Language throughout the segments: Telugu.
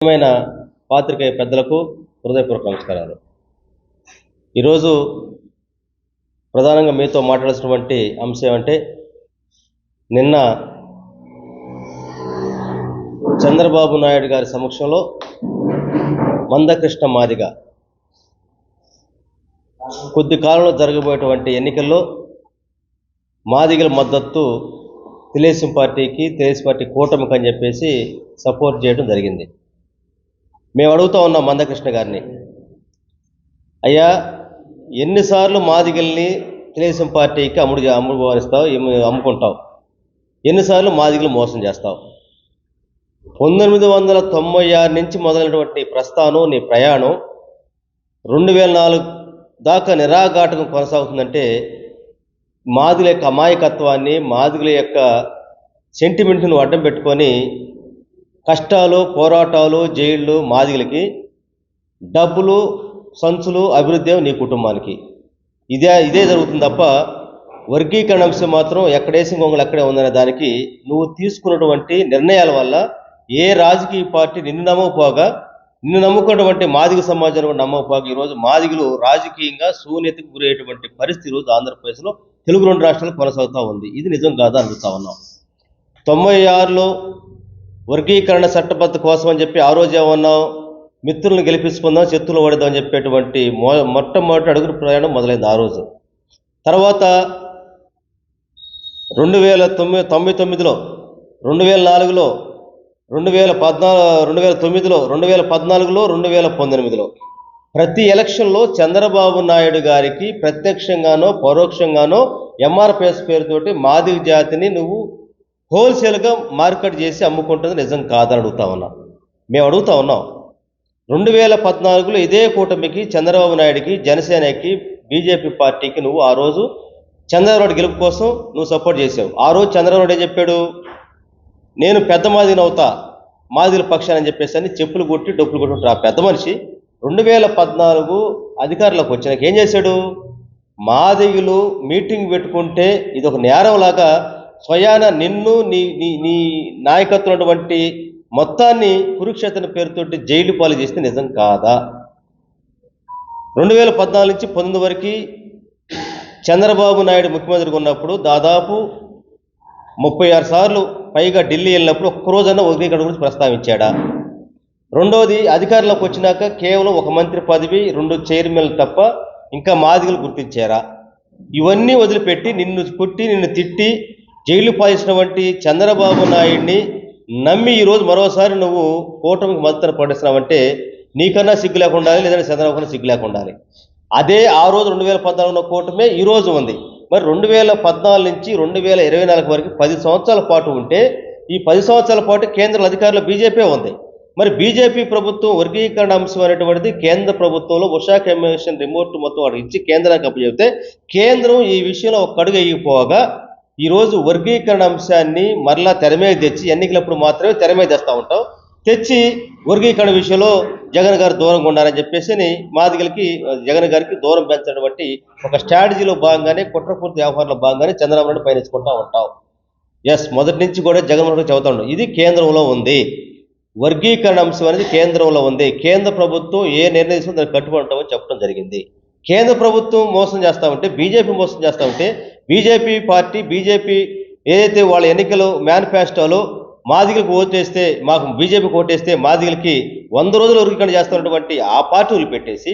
ముఖ్యమైన పాత్రికేయ పెద్దలకు హృదయపూర్వక నమస్కారాలు. ఈరోజు ప్రధానంగా మీతో మాట్లాడాల్సినటువంటి అంశం అంటే నిన్న చంద్రబాబు నాయుడు గారి సమక్షంలో మందకృష్ణ మాదిగ కొద్ది కాలంలో జరగబోయేటువంటి ఎన్నికల్లో మాదిగల మద్దతు తెలుగుదేశం పార్టీకి తెలుగుదేశం పార్టీ కూటమికి అని చెప్పేసి సపోర్ట్ చేయడం జరిగింది. మేము అడుగుతా ఉన్నాం మందకృష్ణ గారిని. అయ్యా ఎన్నిసార్లు మాదిగల్ని తెలుగుదేశం పార్టీకి అమ్ముడు అమ్ముడు వారిస్తావు అమ్ముకుంటావు? ఎన్నిసార్లు మాదిగలు మోసం చేస్తావు? పంతొమ్మిది వందల తొంభై ఆరు నుంచి మొదలైనటువంటి ప్రస్థానం నీ ప్రయాణం రెండు వేల నాలుగు దాకా నిరాఘాటకం కొనసాగుతుందంటే మాదిగల యొక్క అమాయకత్వాన్ని మాదిగుల యొక్క సెంటిమెంట్ను అడ్డం పెట్టుకొని కష్టాలు పోరాటాలు జైళ్ళు మాదిగలకి డబ్బులు సంచులు అభివృద్ధి నీ కుటుంబానికి. ఇదే ఇదే జరుగుతుంది తప్ప వర్గీకరణ అంశం మాత్రం ఎక్కడేసి గొంగలు ఎక్కడే ఉందనే దానికి నువ్వు తీసుకున్నటువంటి నిర్ణయాల వల్ల ఏ రాజకీయ పార్టీ నిన్ను నమ్మకపోగా నిన్ను నమ్ముకున్నటువంటి మాదిగ సమాజాన్ని కూడా నమ్మకపోగా ఈరోజు మాదిగులు రాజకీయంగా శూన్యతకు గురయ్యేటువంటి పరిస్థితి ఈరోజు ఆంధ్రప్రదేశ్లో తెలుగు రెండు రాష్ట్రాలు కొనసాగుతూ ఉంది. ఇది నిజం కాదా అడుగుతా ఉన్నాం. తొంభై ఆరులో వర్గీకరణ చట్టబద్ధ కోసం అని చెప్పి ఆ రోజు ఏమన్నాం మిత్రులను గెలిపించుకుందాం శత్రులు పడదాం అని చెప్పేటువంటి మొ మొట్టమొదటి అడుగుల ప్రయాణం మొదలైంది ఆ రోజు. తర్వాత రెండు వేల తొమ్మిది తొంభై తొమ్మిదిలో రెండు వేల నాలుగులో రెండు వేల పద్నాలుగు రెండు వేల తొమ్మిదిలో రెండు వేల పద్నాలుగులో రెండు వేల పంతొమ్మిదిలో. ప్రతి ఎలక్షన్లో చంద్రబాబు నాయుడు గారికి ప్రత్యక్షంగానో పరోక్షంగానో ఎంఆర్పిఎస్ పేరుతోటి మాదిగ జాతిని నువ్వు హోల్సేల్గా మార్కెట్ చేసి అమ్ముకుంటుంది నిజం కాదని అడుగుతా ఉన్నాం. మేము అడుగుతా ఉన్నాం. రెండు వేల పద్నాలుగులో ఇదే కూటమికి చంద్రబాబు నాయుడికి జనసేనకి బీజేపీ పార్టీకి నువ్వు ఆ రోజు చంద్రబాబు నాయుడు గెలుపు కోసం నువ్వు సపోర్ట్ చేసావు. ఆ రోజు చంద్రబాబు నాయుడు ఏం చెప్పాడు? నేను పెద్ద మాదిని అవుతా మాదిరి పక్షాన్ని చెప్పేసి అని చెప్పులు కొట్టి డబ్బులు కొట్టి ఆ పెద్ద మనిషి రెండు వేల పద్నాలుగు అధికారులకు వచ్చినాక ఏం చేశాడు? మాదిగులు మీటింగ్ పెట్టుకుంటే ఇది ఒక నేరంలాగా స్వయాన నిన్ను నీ నీ నీ నాయకత్వం ఉన్నటువంటి మొత్తాన్ని కురుక్షేత్ర పేరుతోటి జైలు పాలు చేస్తే నిజం కాదా? రెండు వేల పద్నాలుగు నుంచి పంతొమ్మిది వరకు చంద్రబాబు నాయుడు ముఖ్యమంత్రిగా ఉన్నప్పుడు దాదాపు ముప్పై ఆరు సార్లు పైగా ఢిల్లీ వెళ్ళినప్పుడు ఒక్క రోజన్నా గురించి ప్రస్తావించాడా? రెండోది అధికారంలోకి వచ్చినాక కేవలం ఒక మంత్రి పదవి రెండు చైర్మన్లు తప్ప ఇంకా మాదిగలు గుర్తించారా? ఇవన్నీ వదిలిపెట్టి నిన్ను కొట్టి నిన్ను తిట్టి జైలు పాలించినటువంటి చంద్రబాబు నాయుడిని నమ్మి ఈరోజు మరోసారి నువ్వు కూటమికి మద్దతు పడిస్తున్నావంటే నీకన్నా సిగ్గు లేకుండా ఉండాలి లేదంటే చంద్రబాబు కన్నా సిగ్గు లేకుండా ఉండాలి. అదే ఆ రోజు రెండు వేల పద్నాలుగులో కూటమే ఈరోజు ఉంది. మరి రెండు వేల పద్నాలుగు నుంచి రెండు వేల ఇరవై నాలుగు వరకు పది సంవత్సరాల పాటు ఉంటే ఈ పది సంవత్సరాల పాటు కేంద్ర అధికారులు బీజేపీ ఉంది. మరి బీజేపీ ప్రభుత్వం వర్గీకరణ అంశం అనేటువంటిది కేంద్ర ప్రభుత్వంలో ఉషా కమిషన్ రిమోట్ మొత్తం వాడికి ఇచ్చి కేంద్రానికి అప్పచెబితే కేంద్రం ఈ విషయంలో ఒక కడుగు అయిపోగా ఈరోజు వర్గీకరణ అంశాన్ని మరలా తెర మీద తెచ్చి ఎన్నికలప్పుడు మాత్రమే తెర మీద తెస్తూ ఉంటాం. తెచ్చి వర్గీకరణ విషయంలో జగన్ గారు దూరంగా ఉండాలని చెప్పేసి మాదిగలకి జగన్ గారికి దూరం పెంచినటువంటి ఒక స్ట్రాటజీలో భాగంగానే కుట్రపూర్తి వ్యవహారంలో భాగంగానే చంద్రబాబు నాయుడు ఉంటాం. ఎస్ మొదటి నుంచి కూడా జగన్మోహన్ రెడ్డి చెబుతా ఇది కేంద్రంలో ఉంది. వర్గీకరణ అంశం అనేది కేంద్రంలో ఉంది. కేంద్ర ప్రభుత్వం ఏ నిర్ణయిస్తుందో దాన్ని దానికి కట్టుబడి ఉంటామని చెప్పడం జరిగింది. కేంద్ర ప్రభుత్వం మోసం చేస్తా ఉంటే బీజేపీ మోసం చేస్తా ఉంటే బీజేపీ పార్టీ బీజేపీ ఏదైతే వాళ్ళ ఎన్నికలు మేనిఫెస్టోలో మాదిగలకు ఓటేస్తే మాకు బీజేపీకి ఓటేస్తే మాదిగలకి వంద రోజులు వర్గీకరణ చేస్తున్నటువంటి ఆ పార్టీ పెట్టేసి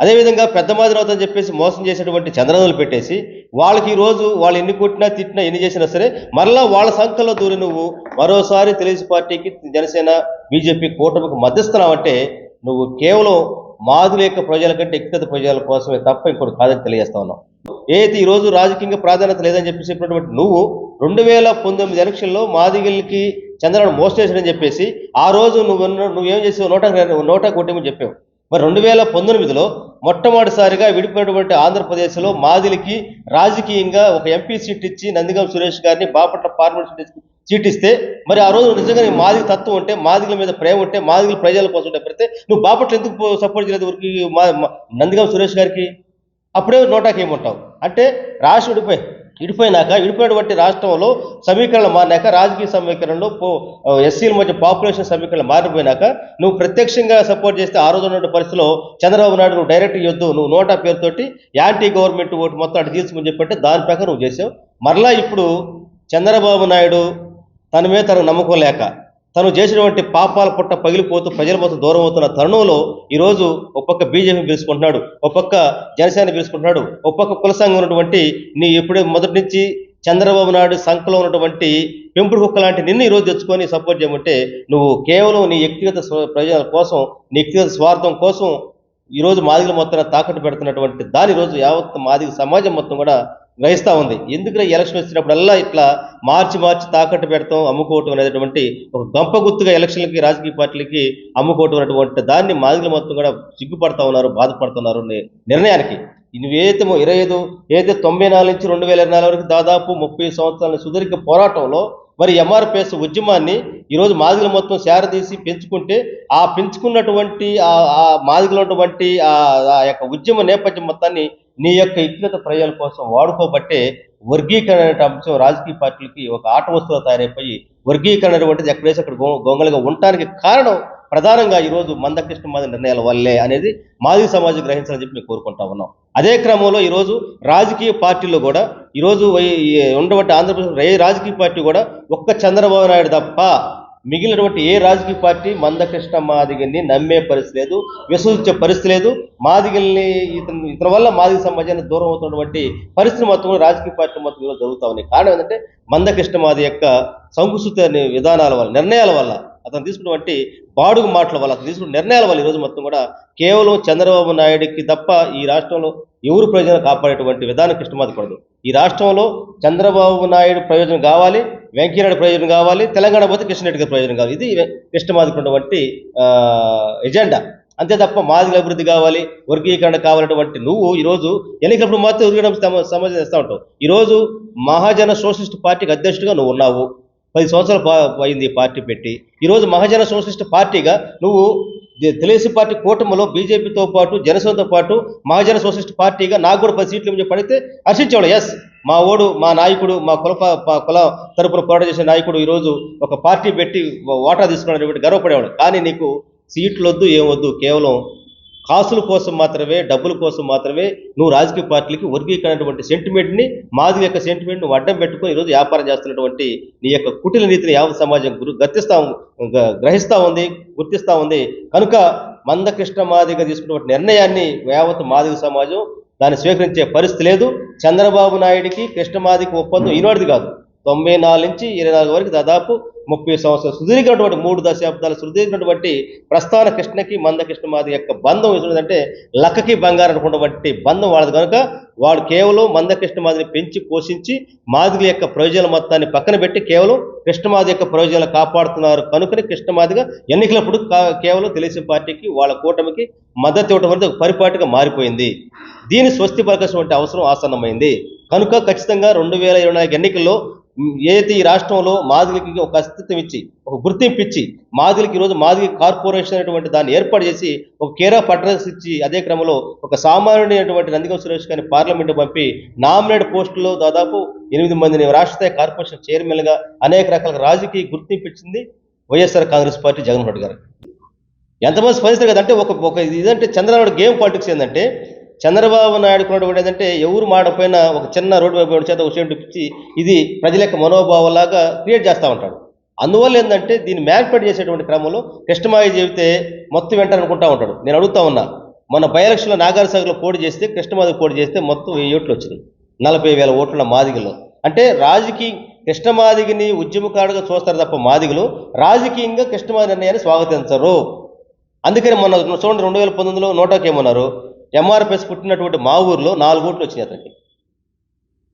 అదేవిధంగా పెద్ద మాదిరి అవుతుందని చెప్పేసి మోసం చేసేటువంటి చంద్రబాబులు పెట్టేసి వాళ్ళకి ఈరోజు వాళ్ళు ఎన్ని కొట్టినా తిట్టినా ఎన్ని చేసినా సరే మరలా వాళ్ళ సంఖ్యలో దూరి నువ్వు మరోసారి తెలుగు పార్టీకి జనసేన బీజేపీ కూటమికి మద్దస్తున్నావంటే నువ్వు కేవలం మాదుల యొక్క ప్రజల కంటే వ్యక్తిగత ప్రజల కోసమే తప్ప ఇంకోటి కాదని తెలియజేస్తా ఉన్నావు ఏదైతే ఈ రోజు రాజకీయంగా ప్రాధాన్యత లేదని చెప్పేసి చెప్పినటువంటి నువ్వు రెండు వేల పంతొమ్మిది ఎలక్షన్లో మాదిగలకి చంద్రబాబు మోసం చెప్పేసి ఆ రోజు నువ్వు నువ్వేం చేసావు? నోటా నోటా కొట్టేమని చెప్పావు. మరి రెండు వేల పంతొమ్మిదిలో మొట్టమొదటిసారిగా విడిపోయినటువంటి ఆంధ్రప్రదేశ్లో మాదిలికి రాజకీయంగా ఒక ఎంపీ సీట్ ఇచ్చి నందిగం సురేష్ గారిని బాపట్ల పార్లమెంట్ సీట్ చీటిస్తే మరి ఆ రోజు నిజంగా నీ మాదిగ తత్వం ఉంటే మాదిగల మీద ప్రేమ ఉంటే మాదిగల ప్రజల కోసం ఉంటే పెడితే నువ్వు బాపట్ల ఎందుకు సపోర్ట్ చేయలేదు ఊరికి మా నందిగాం సురేష్ గారికి? అప్పుడే నోటాకి ఏమంటావు? అంటే రాష్ట్ర విడిపోయి విడిపోయినాక విడిపోయినటువంటి రాష్ట్రంలో సమీకరణలు మారినాక రాజకీయ సమీకరణలో పో ఎస్సీల మధ్య పాపులేషన్ సమీకరణలు మారిపోయినాక నువ్వు ప్రత్యక్షంగా సపోర్ట్ చేస్తే ఆ రోజు ఉన్న పరిస్థితిలో చంద్రబాబు నాయుడు నువ్వు డైరెక్ట్ ఇవ్వద్దు నువ్వు నోటా పేరుతోటి యాంటీ గవర్నమెంట్ ఓటు మొత్తం అటు తీసుకుని చెప్పంటే దాని ప్రకారం నువ్వు చేసావు. మరలా ఇప్పుడు చంద్రబాబు నాయుడు తన మీద తనకు నమ్మకం లేక తను చేసినటువంటి పాపాల పుట్ట పగిలిపోతూ ప్రజల మొత్తం దూరం అవుతున్న తరుణంలో ఈరోజు ఒక పక్క బీజేపీ పిలుచుకుంటున్నాడు ఒక పక్క జనసేన పిలుచుకుంటున్నాడు ఒక పక్క కుల సంఘం ఉన్నటువంటి నీ ఎప్పుడే మొదటి నుంచి చంద్రబాబు నాయుడు సంఖలో ఉన్నటువంటి పెంపుడు కుక్క లాంటి నిన్ను ఈరోజు తెచ్చుకొని సపోర్ట్ చేయమంటే నువ్వు కేవలం నీ వ్యక్తిగత స్వ- ప్రయోజనాల కోసం నీ వ్యక్తిగత స్వార్థం కోసం ఈరోజు మాదిగల మొత్తం తాకట్టు పెడుతున్నటువంటి దాని రోజు యావత్ మాదిగ సమాజం మొత్తం కూడా గ్రహిస్తూ ఉంది. ఎందుకంటే ఎలక్షన్ వచ్చినప్పుడల్లా ఇట్లా మార్చి మార్చి తాకట్టు పెడతాం అమ్ముకోవటం అనేటువంటి ఒక గంప గుర్తుగా ఎలక్షన్లకి రాజకీయ పార్టీలకి అమ్ముకోవటం అనేటువంటి దాన్ని మాదిరి మొత్తం కూడా సిగ్గుపడతా ఉన్నారు బాధపడుతున్నారు అనే నిర్ణయానికి. నువ్వేదైతే ఇరవై ఐదు ఏదైతే తొంభై నాలుగు నుంచి రెండు వేల ఇరవై నాలుగు వరకు దాదాపు ముప్పై సంవత్సరాల సుదీర్ఘ పోరాటంలో మరి ఎంఆర్పిఎస్ ఉద్యమాన్ని ఈరోజు మాదిగల మొత్తం శారదీసి పెంచుకుంటే ఆ పెంచుకున్నటువంటి ఆ మాదిగలటువంటి ఆ ఆ యొక్క ఉద్యమ నేపథ్యం మొత్తాన్ని నీ యొక్క వ్యక్తిగత ప్రయోజనాల కోసం వాడుకోబట్టే వర్గీకరణ అనే అంశం రాజకీయ పార్టీలకి ఒక ఆట వస్తువుగా తయారైపోయి వర్గీకరణ అనేటువంటిది ఎక్కడేసి అక్కడ గొంగలుగా ఉండటానికి కారణం ప్రధానంగా ఈరోజు మందకృష్ణ మాది నిర్ణయాల వల్లే అనేది మాదిగ సమాజం గ్రహించాలని చెప్పి మేము కోరుకుంటా ఉన్నాం. అదే క్రమంలో ఈరోజు రాజకీయ పార్టీల్లో కూడా ఈరోజు వై- ఉండబట్టి ఆంధ్రప్రదేశ్ రాజకీయ పార్టీ కూడా ఒక్క చంద్రబాబు నాయుడు తప్ప మిగిలినటువంటి ఏ రాజకీయ పార్టీ మందకృష్ణ మాదిగల్ని నమ్మే పరిస్థితి లేదు విశ్వసించే పరిస్థితి లేదు. మాదిగల్ని ఇతను ఇతని వల్ల మాదిగ సమాజానికి దూరం అవుతున్నటువంటి పరిస్థితి మొత్తం కూడా రాజకీయ పార్టీ మొత్తం ఈరోజు జరుగుతా ఉన్నాయి కారణం ఏంటంటే మందకృష్ణ మాది యొక్క సంకుచిత విధానాల వల్ల నిర్ణయాల వల్ల అతను తీసుకున్నటువంటి బాడుగు మాటల వల్ల అతను తీసుకున్న నిర్ణయాల వల్ల ఈరోజు మొత్తం కూడా కేవలం చంద్రబాబు నాయుడికి తప్ప ఈ రాష్ట్రంలో ఎవరు ప్రయోజనం కాపాడేటువంటి విధానం కృష్ణమాది ఈ రాష్ట్రంలో చంద్రబాబు నాయుడు ప్రయోజనం కావాలి వెంకయ్యనాయుడు ప్రయోజనం కావాలి తెలంగాణ పోతే కృష్ణరెడ్డి గారి ప్రయోజనం కావాలి. ఇది కృష్ణమాదకున్నటువంటి ఎజెండా. అంతే తప్ప మాదిగల అభివృద్ధి కావాలి వర్గీకరణ కావాలన్నటువంటి నువ్వు ఈరోజు ఎన్నికలప్పుడు మాత్రం ఉరిగడం సమాజం చేస్తూ ఉంటావు. ఈరోజు మహాజన సోషలిస్ట్ పార్టీకి అధ్యక్షుడిగా నువ్వు ఉన్నావు. పది సంవత్సరాలు అయింది ఈ పార్టీ పెట్టి. ఈరోజు మహాజన సోషలిస్ట్ పార్టీగా నువ్వు తెలుగుదేశం పార్టీ కూటమిలో బీజేపీతో పాటు జనసేనతో పాటు మహాజన సోషలిస్ట్ పార్టీగా నాకు కూడా పది సీట్లు పడితే హర్షించేవాడు ఎస్ మా ఓడు మా నాయకుడు మా కుల కుల తరపున పోరాటం చేసే నాయకుడు ఈరోజు ఒక పార్టీ పెట్టి ఓటా తీసుకున్నాడు గర్వపడేవాడు. కానీ నీకు సీట్లు వద్దు ఏం వద్దు కేవలం కాసుల కోసం మాత్రమే డబ్బుల కోసం మాత్రమే నువ్వు రాజకీయ పార్టీలకి వర్గీకరణటువంటి సెంటిమెంట్ని మాది యొక్క సెంటిమెంట్ను అడ్డం పెట్టుకుని ఈరోజు వ్యాపారం చేస్తున్నటువంటి నీ యొక్క కుటిల నీతిని యావత్ సమాజం గురు గర్తిస్తా గ్రహిస్తూ గ్రహిస్తా ఉంది గుర్తిస్తా ఉంది. కనుక మందకృష్ణ మాదిగా తీసుకున్నటువంటి నిర్ణయాన్ని యావత్ మాదిగ సమాజం దాన్ని స్వీకరించే పరిస్థితి లేదు. చంద్రబాబు నాయుడికి కృష్ణమాదికి ఒప్పందం ఈనాటిది కాదు. తొంభై నాలుగు నుంచి ఇరవై నాలుగు వరకు దాదాపు ముప్పై సంవత్సరాలు సుదీర్ఘమైనటువంటి మూడు దశాబ్దాలు సుదీర్ఘమైనటువంటి ప్రస్థాన కృష్ణకి మంద కృష్ణమాది యొక్క బంధం ఏంటంటే లక్కకి బంగారం అనుకున్నటువంటి బంధం వాళ్ళది కనుక వాడు కేవలం మంద కృష్ణమాదిని పెంచి పోషించి మాదిగల యొక్క ప్రయోజనాల మొత్తాన్ని పక్కన పెట్టి కేవలం కృష్ణమాది యొక్క ప్రయోజనాలు కాపాడుతున్నారు కనుకనే కృష్ణమాదిగా ఎన్నికలప్పుడు కేవలం తెలుగుదేశం పార్టీకి వాళ్ళ కూటమికి మద్దతు ఇవ్వడం వరకు ఒక పరిపాటిగా మారిపోయింది. దీన్ని స్వస్తి పలకాల్సినటువంటి అవసరం ఆసన్నమైంది. కనుక ఖచ్చితంగా రెండు వేల ఇరవై నాలుగు ఎన్నికల్లో ఏదైతే ఈ రాష్ట్రంలో మాదిగలకి ఒక అస్తిత్వం ఇచ్చి ఒక గుర్తింపు ఇచ్చి మాదిగలకి ఈరోజు మాదిగ కార్పొరేషన్ అనేటువంటి దాన్ని ఏర్పాటు చేసి ఒక కేర్ ఆఫ్ అడ్రస్ ఇచ్చి అదే క్రమంలో ఒక సామాన్యుడైనటువంటి నందిగం సురేష్ గారిని పార్లమెంట్ పంపి నామినేట్ పోస్టులో దాదాపు ఎనిమిది మందిని రాష్ట్ర స్థాయి కార్పొరేషన్ చైర్మన్గా అనేక రకాల రాజకీయ గుర్తింపు ఇచ్చింది వైఎస్ఆర్ కాంగ్రెస్ పార్టీ జగన్మోహన్ రెడ్డి గారు ఎంతమంది స్పందిస్తారు కదా అంటే ఒక ఒక ఇదంటే చంద్రబాబు గేమ్ పాలిటిక్స్ ఏంటంటే చంద్రబాబు నాయుడు కూడా ఏంటంటే ఎవరు మాడపోయినా ఒక చిన్న రోడ్డు వైపు చేత ఒక షేడ్ ఇది ప్రజల యొక్క మనోభావంలాగా క్రియేట్ చేస్తూ ఉంటాడు. అందువల్ల ఏంటంటే దీన్ని మ్యాన్పేట్ చేసేటువంటి క్రమంలో కృష్ణమాయ చెబితే మొత్తం వెంటనే అనుకుంటా ఉంటాడు. నేను అడుగుతా ఉన్నా మన బై ఎలక్షన్లో పోటీ చేస్తే కృష్ణమాది పోటీ చేస్తే మొత్తం వెయ్యి ఓట్లు వచ్చినాయి. నలభై వేల ఓట్ల మాదిగలో. అంటే రాజకీయ కృష్ణమాదిగిని ఉద్యమకారుడుగా చూస్తారు తప్ప మాదిగలు రాజకీయంగా కృష్ణమాది నిర్ణయాన్ని స్వాగతించరు. అందుకని మొన్న చూడండి రెండు వేల పంతొమ్మిదిలో నోటాకేమన్నారు? ఎంఆర్పిఎస్ పుట్టినటువంటి మా ఊర్లో నాలుగు ఓట్లు వచ్చినాయి అతనికి.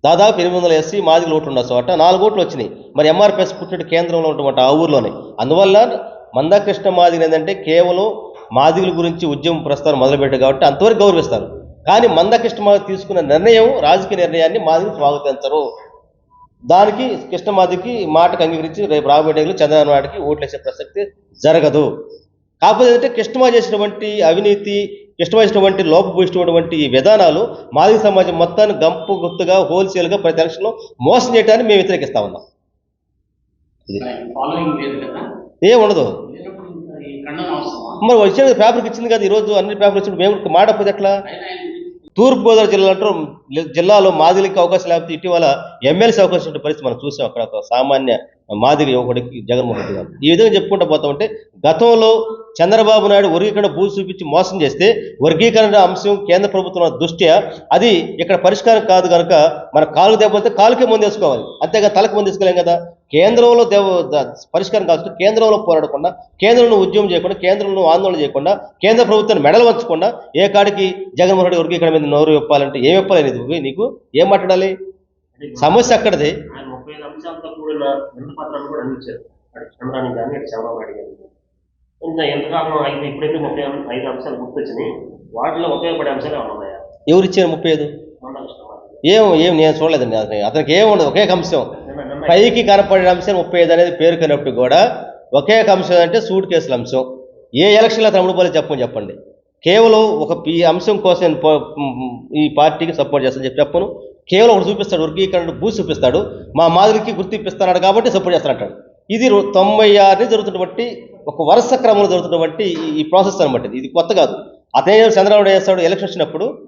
దాదాపు ఎనిమిది వందల ఎస్సీ మాదిగలు ఓట్లు ఉన్న చోట నాలుగు ఓట్లు వచ్చినాయి. మరి ఎంఆర్పిఎస్ పుట్టిన కేంద్రంలో ఉన్నటువంటి ఆ ఊర్లోనే. అందువల్ల మందాకృష్ణ మాదిగలు ఏంటంటే కేవలం మాదిగుల గురించి ఉద్యమం ప్రస్తావన మొదలుపెట్టారు కాబట్టి అంతవరకు గౌరవిస్తారు. కానీ మందకృష్ణ మాదిగ తీసుకున్న నిర్ణయం రాజకీయ నిర్ణయాన్ని మాదిగలు స్వాగతించరు. దానికి కృష్ణమాదికి మాటకు అంగీకరించి రేపు రాబోయే చంద్రబాబు నాయుడికి ఓట్లు వేసే ప్రసక్తి జరగదు. కాకపోతే ఏంటంటే కృష్ణమా చేసినటువంటి అవినీతి ఇష్టం వచ్చినటువంటి లోపభూయిష్టమైనటువంటి ఈ విధానాలు మాదిగ సమాజం మొత్తాన్ని గంపు గుర్తుగా హోల్సేల్గా ప్రతి ఎలక్షన్లో మోసం చేయడానికి మేము వ్యతిరేకిస్తా ఉన్నాం. కదా? ఏం ఉండదు. మరి వచ్చే పేపర్కి ఇచ్చింది కదా ఈరోజు అన్ని పేపర్లు వచ్చినప్పుడు మేము మాడపోతే ఎట్లా? తూర్పుగోదావరి జిల్లా అంటారు జిల్లాలో మాదిలికి అవకాశం లేకపోతే ఇటీవల ఎమ్మెల్సీ అవకాశం పరిస్థితి మనం చూసాం అక్కడ ఒక సామాన్య మాదిగ యువకుడికి జగన్మోహన్ రెడ్డి గారు. ఈ విధంగా చెప్పుకుంటూ పోతా ఉంటే గతంలో చంద్రబాబు నాయుడు వర్గీకరణ భూ చూపించి మోసం చేస్తే వర్గీకరణ అంశం కేంద్ర ప్రభుత్వం దృష్ట్యా అది ఇక్కడ పరిష్కారం కాదు కనుక మన కాలు దెబ్బతే కాలుకే ముందు వేసుకోవాలి. అంతేగా తలకు ముందు వేసుకోలేం కదా. కేంద్రంలో దేవ పరిష్కారం కావచ్చు కేంద్రంలో పోరాడకుండా కేంద్రంలో ఉద్యమం చేయకుండా కేంద్రంలో ఆందోళన చేయకుండా కేంద్ర ప్రభుత్వాన్ని మెడలు వంచకుండా ఏ కాడికి జగన్మోహన్ రెడ్డి వర్గీకరణ మీద నోరు విప్పాలంటే ఏం విప్పాలి నీకు ఏం మాట్లాడాలి? సమస్య అక్కడది. ముప్పై ఐదు అంశాలతో కూడిన రెండు పత్రాలు కూడా అందించారు. అటు చంద్రానికి కానీ అటు చంద్రబాబు గారికి ఇంకా ఎంతకాలం అయితే ఇప్పుడైతే ముప్పై ఐదు అంశాలు గుర్తొచ్చినాయి. వాటిలో ఉపయోగపడే అంశాలు ఏమైనా ఉన్నాయా? ఎవరు ఇచ్చారు ముప్పై ఐదు. ఏం ఏం నేను చూడలేదండి అతనికి అతనికి ఏం ఉండదు ఒకే అంశం పైకి కనపడే అంశం ముప్పై ఐదు అనేది పేరు కనప్పుడు కూడా ఒకే అంశం అంటే సూట్ కేసుల అంశం. ఏ ఎలక్షన్లో తమ్ముడు పోలే చెప్పని చెప్పండి కేవలం ఒక ఈ అంశం కోసం ఈ పార్టీకి సపోర్ట్ చేస్తాను చెప్పి చెప్పను. కేవలం ఒకటి చూపిస్తాడు వర్గీకరణ భూ చూపిస్తాడు మా మాదిరికి గుర్తిప్పిస్తున్నాడు కాబట్టి సపోర్ట్ చేస్తానంటాడు ఇది తొంభై ఆరుని జరుగుతున్నటువంటి ఒక వరుస క్రమంలో జరుగుతున్నటువంటి ఈ- ప్రాసెస్ అనమాట ఇది. కొత్త కాదు. అతనే చంద్రబాబు చేస్తాడు ఎలక్షన్ వచ్చినప్పుడు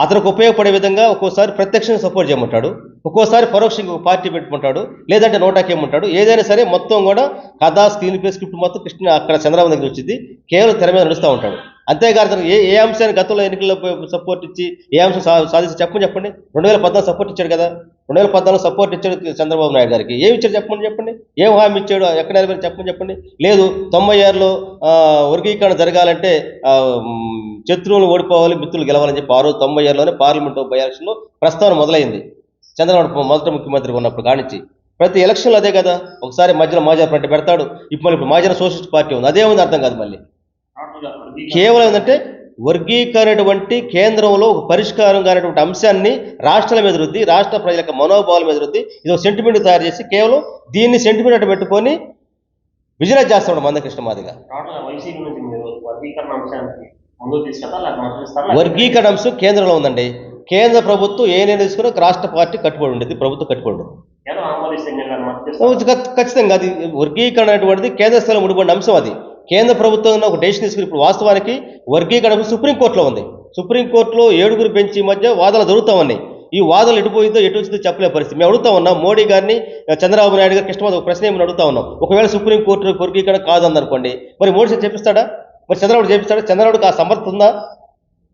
అతనికి ఉపయోగపడే విధంగా ఒక్కోసారి ప్రత్యక్షంగా సపోర్ట్ చేయమంటాడు ఒక్కోసారి పరోక్షంగా ఒక పార్టీ పెట్టుకుంటాడు లేదంటే నోటాకేమంటాడు ఏదైనా సరే మొత్తం కూడా కథ స్క్రీన్ ప్లే స్క్రిప్ట్ మొత్తం కృష్ణ అక్కడ చంద్రబాబు దగ్గర వచ్చింది. కేవలం తెర మీద నడుస్తూ ఉంటాడు. అంతేకాదు అతను ఏ ఏ అంశాన్ని గతంలో ఎన్నికల్లో సపోర్ట్ ఇచ్చి ఏ అంశం సాధించి చెప్పండి చెప్పండి. రెండు వేల పద్నాలుగు సపోర్ట్ ఇచ్చాడు కదా. రెండు వేల పద్నాలుగు సపోర్ట్ ఇచ్చాడు చంద్రబాబు నాయుడు గారికి. ఏమి ఇచ్చాడు చెప్పండి చెప్పండి? ఏం హామీ ఇచ్చాడు? ఎక్కడ నెరవేరు చెప్పండి చెప్పండి? లేదు తొంభై ఆరులో వర్గీకరణ జరగాలంటే శత్రువులు ఓడిపోవాలి మిత్రులు గెలవాలని చెప్పి ఆ రోజు తొంభై ఆరులోనే పార్లమెంట్ బై ఎలక్షన్లో ప్రస్తావన మొదలైంది. చంద్రబాబు మొదట ముఖ్యమంత్రి ఉన్నప్పుడు కానించి. ప్రతి ఎలక్షన్లో అదే కదా. ఒకసారి మధ్యలో మాజా పార్టీ పెడతాడు. ఇప్పుడు మళ్ళీ ఇప్పుడు మాజా సోషలిస్ట్ పార్టీ ఉంది. అదే ఉంది అర్థం కాదు మళ్ళీ. కేవలం ఏంటంటే వర్గీకరణటువంటి కేంద్రంలో ఒక పరిష్కారం కానటువంటి అంశాన్ని రాష్ట్రాల మీద రుద్ది రాష్ట్ర ప్రజల యొక్క మనోభావాల మీద రుద్ది ఇది ఒక సెంటిమెంట్ తయారు చేసి కేవలం దీన్ని సెంటిమెంట్ అట్టు పెట్టుకొని విజిలెన్స్ చేస్తాడు మందకృష్ణ మాదిగా వర్గీకరణ అంశం కేంద్రంలో ఉందండి. కేంద్ర ప్రభుత్వం ఏ నిర్ణయం తీసుకున్నా రాష్ట్ర పార్టీ కట్టుబడి ఉండేది ప్రభుత్వం కట్టుబడి ఉండదు. ఖచ్చితంగా అది వర్గీకరణ అనేటువంటిది కేంద్ర స్థలం ముడిపడిన అంశం అది. కేంద్ర ప్రభుత్వం ఒక డెసిషన్ తీసుకుని ఇప్పుడు వాస్తవానికి వర్గీకరణ సుప్రీంకోర్టులో ఉంది. సుప్రీంకోర్టులో ఏడుగురు బెంచ్ మధ్య వాదనలు జరుగుతూ ఉన్నాయి. ఈ వాదనలు ఎటుపోయిందో ఎటు వచ్చిందో చెప్పలే పరిస్థితి. మేము అడుగుతా ఉన్నాం. మోడీ గారిని చంద్రబాబు నాయుడు గారు కృష్ణమాధవ్ ఒక ప్రశ్న ఏమని అడుగుతా ఉన్నాం. ఒకవేళ సుప్రీంకోర్టు వర్గీకరణ కాదనుకోండి మరి మోడీ చెప్పిస్తాడా మరి చంద్రబాబు చేపిస్తాడా? చంద్రబాబుకి ఆ సమర్థ ఉందా?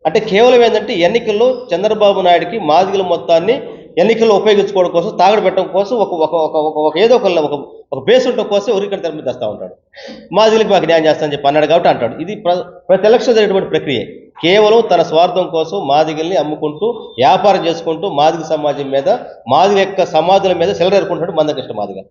అంటే కేవలం ఏంటంటే ఎన్నికల్లో చంద్రబాబు నాయుడికి మాదిగల మొత్తాన్ని ఎన్నికల్లో ఉపయోగించుకోవడం కోసం తాగడ పెట్టడం కోసం ఒక ఒక ఒక ఒక ఒక ఏదో ఒక ఒక ఒక బేస్ ఉండడం కోసం ఊరికడ తెర మీద తెస్తా ఉంటాడు. మాదిగలకి మాకు న్యాయం చేస్తానని చెప్పి అన్నాడు కాబట్టి అంటాడు. ఇది ప్ర- ప్రతి ఎలక్షన్ జరిగేటువంటి ప్రక్రియ. కేవలం తన స్వార్థం కోసం మాదిగల్ని అమ్ముకుంటూ వ్యాపారం చేసుకుంటూ మాదిగ సమాజం మీద మాదిగ యొక్క సమాధుల మీద సెలరేరుకుంటాడు మందకృష్ణ మాదిగ.